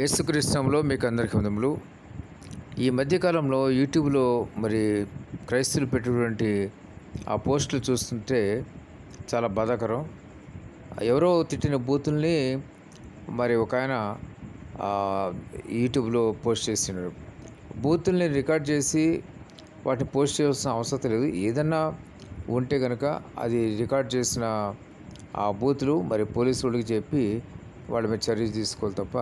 యేసుక్రీస్తంలో మీకు అందరికీ వందములు. ఈ మధ్యకాలంలో యూట్యూబ్లో మరి క్రైస్తులు పెట్టినటువంటి ఆ పోస్టులు చూస్తుంటే చాలా బాధాకరం. ఎవరో తిట్టిన బూతుల్ని మరి ఒక ఆయన యూట్యూబ్లో పోస్ట్ చేస్తున్నాడు బూతుల్ని రికార్డ్ చేసి వాటిని పోస్ట్ చేయాల్సిన అవసరం లేదు. ఏదన్నా ఉంటే కనుక అది రికార్డ్ చేసిన ఆ బూతులు మరి పోలీసు వాళ్ళకి చెప్పి వాళ్ళ మీద చర్యలు తీసుకోవాలి తప్ప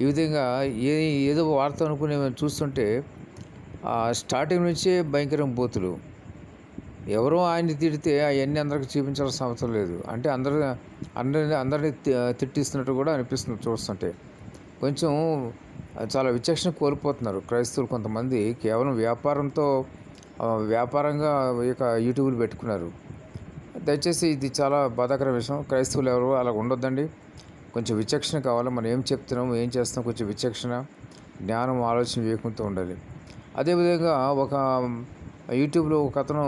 ఈ విధంగా ఏ ఏదో వార్త అనుకుని మేము చూస్తుంటే ఆ స్టార్టింగ్ నుంచే భయంకరం బూతులు. ఎవరో ఆయన్ని తిడితే అవన్నీ అందరికి చూపించాల్సిన అవసరం లేదు. అంటే అందరు అందరిని అందరినీ తిట్టిస్తున్నట్టు కూడా అనిపిస్తుంది చూస్తుంటే. కొంచెం చాలా విచక్షణ కోల్పోతున్నారు క్రైస్తవులు కొంతమంది. కేవలం వ్యాపారంతో వ్యాపారంగా ఇక యొక్క యూట్యూబ్లు పెట్టుకున్నారు. దయచేసి ఇది చాలా బాధాకర విషయం. క్రైస్తవులు ఎవరు అలా ఉండొద్దండి. కొంచెం విచక్షణ కావాలి? మనం ఏం చెప్తున్నాం ఏం చేస్తున్నాం కొంచెం విచక్షణ జ్ఞానం ఆలోచన వివేకంతో ఉండాలి. అదేవిధంగా ఒక యూట్యూబ్లో ఒక అతను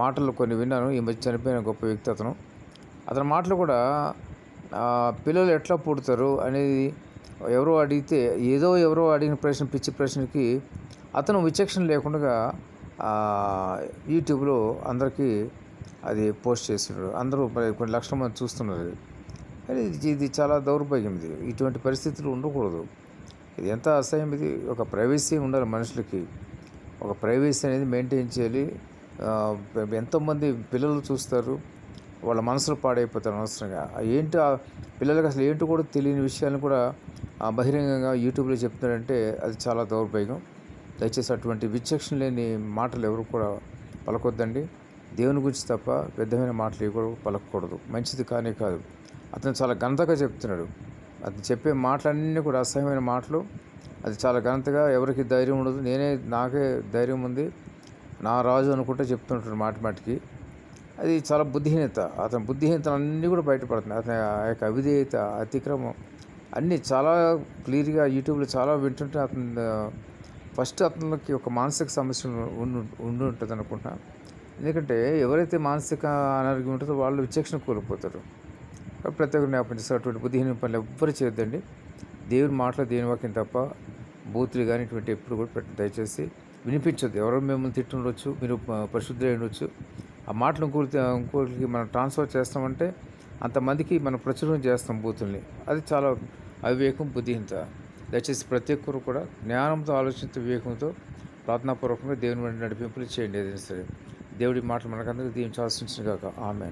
మాటలు కొన్ని విన్నాను. ఈ మధ్య చనిపోయిన గొప్ప వ్యక్తి అతను. అతని మాటలు కూడా పిల్లలు ఎట్లా పుడతారు అనేది ఎవరో అడిగితే ఏదో ఎవరో అడిగిన ప్రశ్న పిచ్చి ప్రశ్నకి అతను విచక్షణ లేకుండా యూట్యూబ్లో అందరికీ అది పోస్ట్ చేస్తున్నాడు. అందరూ కొన్ని లక్షల మంది చూస్తున్నారు అది. కానీ ఇది ఇది చాలా దౌర్భాగ్యం ఇది. ఇటువంటి పరిస్థితులు ఉండకూడదు. ఇది ఎంత అసహ్యం ఇది. ఒక ప్రైవసీ ఉండాలి మనుషులకి. ఒక ప్రైవసీ అనేది మెయింటైన్ చేయాలి. ఎంతోమంది పిల్లలు చూస్తారు. వాళ్ళ మనసులు పాడైపోతారు అనవసరంగా. ఏంటి ఆ పిల్లలకి అసలు ఏంటో కూడా తెలియని విషయాలను కూడా ఆ బహిరంగంగా యూట్యూబ్లో చెప్తున్నారంటే అది చాలా దౌర్భాగ్యం. దయచేసి అటువంటి విచక్షణ లేని మాటలు ఎవరు కూడా పలకొద్దండి. దేవుని గురించి తప్ప పెద్దమైన మాటలు ఎవరు పలకూడదు మంచిది కానే కాదు. అతను చాలా ఘనతగా చెప్తున్నాడు. అతను చెప్పే మాటలన్నీ కూడా అసహ్యమైన మాటలు. అది చాలా ఘనతగా ఎవరికి ధైర్యం ఉండదు. నేనే నాకే ధైర్యం ఉంది. నా రాజు అనుకుంటే చెప్తుంటాడు మాట మాటికి. అది చాలా బుద్ధిహీనత. అతని బుద్ధిహీనతలు అన్నీ కూడా బయటపడుతున్నాయి. అతని ఆ యొక్క అవిధేయత అతిక్రమం అన్నీ చాలా క్లియర్గా యూట్యూబ్లో చాలా వింటుంటే అతను ఫస్ట్ అతనికి ఒక మానసిక సమస్య ఉండి ఉండి ఉంటుంది అనుకుంటా ఎందుకంటే ఎవరైతే మానసిక అనారోగ్యం ఉంటుందో వాళ్ళు విచక్షణ కోల్పోతారు. ప్రతి ఒక్కరు జ్ఞాపకం చేస్తారు అటువంటి బుద్ధిహీన పనులు ఎవ్వరు చేయొద్దండి. దేవుని మాటలు దేని వాక్యం తప్ప బూతులు కానీ ఇటువంటి ఎప్పుడు కూడా పెట్ట దయచేసి వినిపించొద్దు. ఎవరో మిమ్మల్ని తిట్టుండొచ్చు మీరు పరిశుద్ధి ఉండొచ్చు. ఆ మాటలు ఇంకోటి ఇంకోటికి మనం ట్రాన్స్ఫర్ చేస్తామంటే అంతమందికి మనం ప్రచురణ చేస్తాం బూతుల్ని. అది చాలా అవివేకం బుద్ధిహీనత. దయచేసి ప్రతి ఒక్కరు కూడా జ్ఞానంతో ఆలోచించే వివేకంతో ప్రార్థనాపూర్వకంగా దేవుని నడిపింపులు చేయండి. ఏదైనా సరే దేవుడి మాటలు మనకందరికీ దీవించాల్సి కాక ఆమె